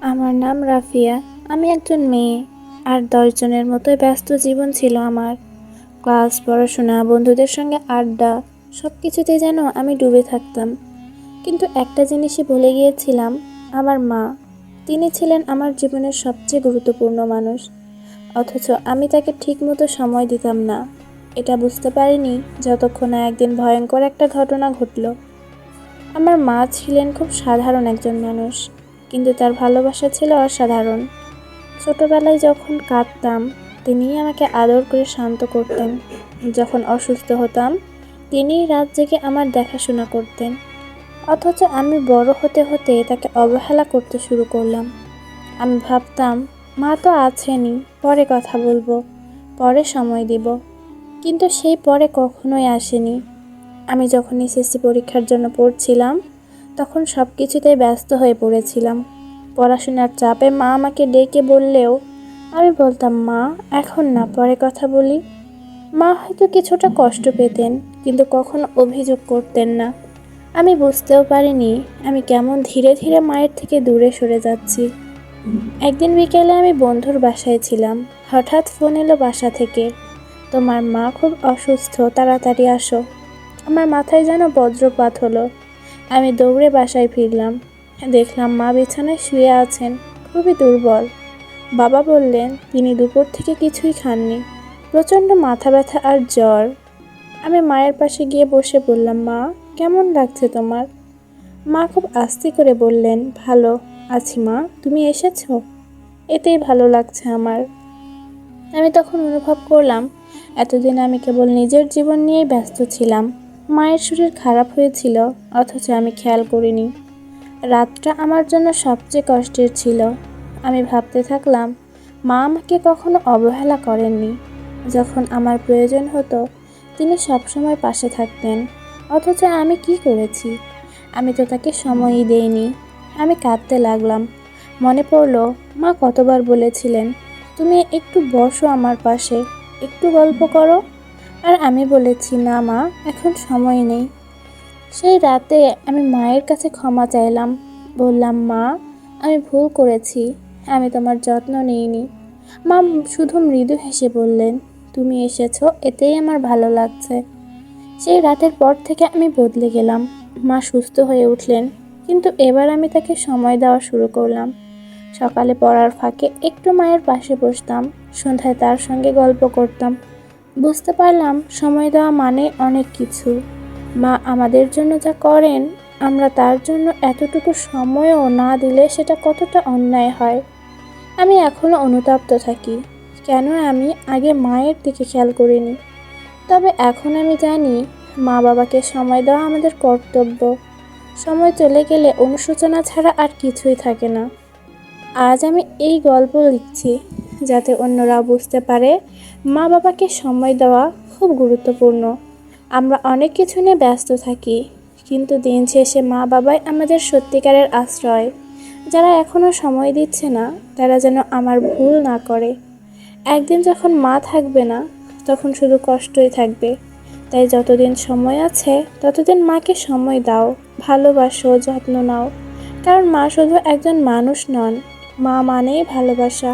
আমার নাম রাফিয়া। আমি একজন মেয়ে, আর দশজনের মতোই ব্যস্ত জীবন ছিল আমার। ক্লাস, পড়াশোনা, বন্ধুদের সঙ্গে আড্ডা সব কিছুতে যেন আমি ডুবে থাকতাম। কিন্তু একটা জিনিসই ভুলে গিয়েছিলাম, আমার মা। তিনি ছিলেন আমার জীবনের সবচেয়ে গুরুত্বপূর্ণ মানুষ। অথচ আমি তাকে ঠিকমতো সময় দিতাম না। এটা বুঝতে পারিনি যতক্ষণ একদিন ভয়ঙ্কর একটা ঘটনা ঘটলো। আমার মা ছিলেন খুব সাধারণ একজন মানুষ। কিন্তু তার ভালোবাসা ছিল অসাধারণ। ছোটবেলায় যখন কাঁদতাম, তিনিই আমাকে আদর করে শান্ত করতেন। যখন অসুস্থ হতাম, তিনিই রাত জেগে আমার দেখাশোনা করতেন। অথচ আমি বড় হতে হতে তাকে অবহেলা করতে শুরু করলাম। আমি ভাবতাম, মা তো আছেনই, পরে কথা বলব, পরে সময় দিব। কিন্তু সেই পরে কখনোই আসেনি। আমি যখন এসএসসি পরীক্ষার জন্য পড়ছিলাম তখন সব কিছুতেই ব্যস্ত হয়ে পড়েছিলাম। পড়াশোনার চাপে মা আমাকে ডেকে বললেও, আমি বলতাম, মা, এখন না, পরে কথা বলি। মা হয়তো কিছুটা কষ্ট পেতেন, কিন্তু কখনো অভিযোগ করতেন না। আমি বুঝতেও পারিনি, আমি কেমন ধীরে ধীরে মায়ের থেকে দূরে সরে যাচ্ছি। একদিন বিকেলে আমি বন্ধুর বাসায় ছিলাম। হঠাৎ ফোন এলো বাসা থেকে। তোমার মা খুব অসুস্থ, তাড়াতাড়ি আসো। আমার মাথায় যেন বজ্রপাত হলো। আমি দৌড়ে বাসায় ফিরলাম। দেখলাম মা বিছানায় শুয়ে আছেন, খুবই দুর্বল। বাবা বললেন, তিনি দুপুর থেকে কিছুই খাননি। প্রচণ্ড মাথা ব্যথা আর জ্বর। আমি মায়ের পাশে গিয়ে বসে বললাম, মা, কেমন লাগছে তোমার? মা খুব আস্তে করে বললেন, ভালো আছি মা, তুমি এসেছ? এতেই ভালো লাগছে আমার। আমি তখন অনুভব করলাম, এতদিন আমি কেবল নিজের জীবন নিয়েই ব্যস্ত ছিলাম। মায়ের শরীর খারাপ হয়েছিল, অথচ আমি খেয়াল করিনি। রাতটা আমার জন্য সবচেয়ে কষ্টের ছিল। আমি ভাবতে থাকলাম, মা আমাকে কখনো অবহেলা করেননি। যখন আমার প্রয়োজন হতো, তিনি সবসময় পাশে থাকতেন। অথচ আমি কি করেছি? আমি তো তাকে সময়ই দেইনি। আমি কাঁদতে লাগলাম। মনে পড়ল, মা কতবার বলেছিলেন, তুমি একটু বসো আমার পাশে, একটু গল্প করো। আর আমি বলেছি, না মা, এখন সময় নেই। সেই রাতে আমি মায়ের কাছে ক্ষমা চাইলাম। বললাম, মা, আমি ভুল করেছি, আমি তোমার যত্ন নিইনি। মা শুধু মৃদু হেসে বললেন, তুমি এসেছ, এতেই আমার ভালো লাগছে। সেই রাতের পর থেকে আমি বদলে গেলাম। মা সুস্থ হয়ে উঠলেন, কিন্তু এবার আমি তাকে সময় দেওয়া শুরু করলাম। সকালে পড়ার ফাঁকে একটু মায়ের পাশে বসতাম, সন্ধ্যায় তার সঙ্গে গল্প করতাম। বুঝতে পারলাম, সময় দেওয়া মানে অনেক কিছু। মা আমাদের জন্য যা করেন, আমরা তার জন্য এতটুকু সময়ও না দিলে সেটা কতটা অন্যায় হয়। আমি এখনও অনুতপ্ত থাকি, কেন আমি আগে মায়ের দিকে খেয়াল করিনি। তবে এখন আমি জানি, মা বাবাকে সময় দেওয়া আমাদের কর্তব্য। সময় চলে গেলে অনুশোচনা ছাড়া আর কিছুই থাকে না। আজ আমি এই গল্প লিখছি। যাতে অন্যরা বুঝতে পারে মা বাবাকে সময় দেওয়া খুব গুরুত্বপূর্ণ। আমরা অনেক কিছু নিয়ে ব্যস্ত থাকি, কিন্তু দিন শেষে মা বাবাই আমাদের সত্যিকারের আশ্রয়। যারা এখনও সময় দিচ্ছে না, তারা যেন আমার ভুল না করে। একদিন যখন মা থাকবে না, তখন শুধু কষ্টই থাকবে। তাই যতদিন সময় আছে, ততদিন মাকে সময় দাও, ভালোবাসো, যত্ন নাও। কারণ মা শুধু একজন মানুষ নন, মা মানেই ভালোবাসা।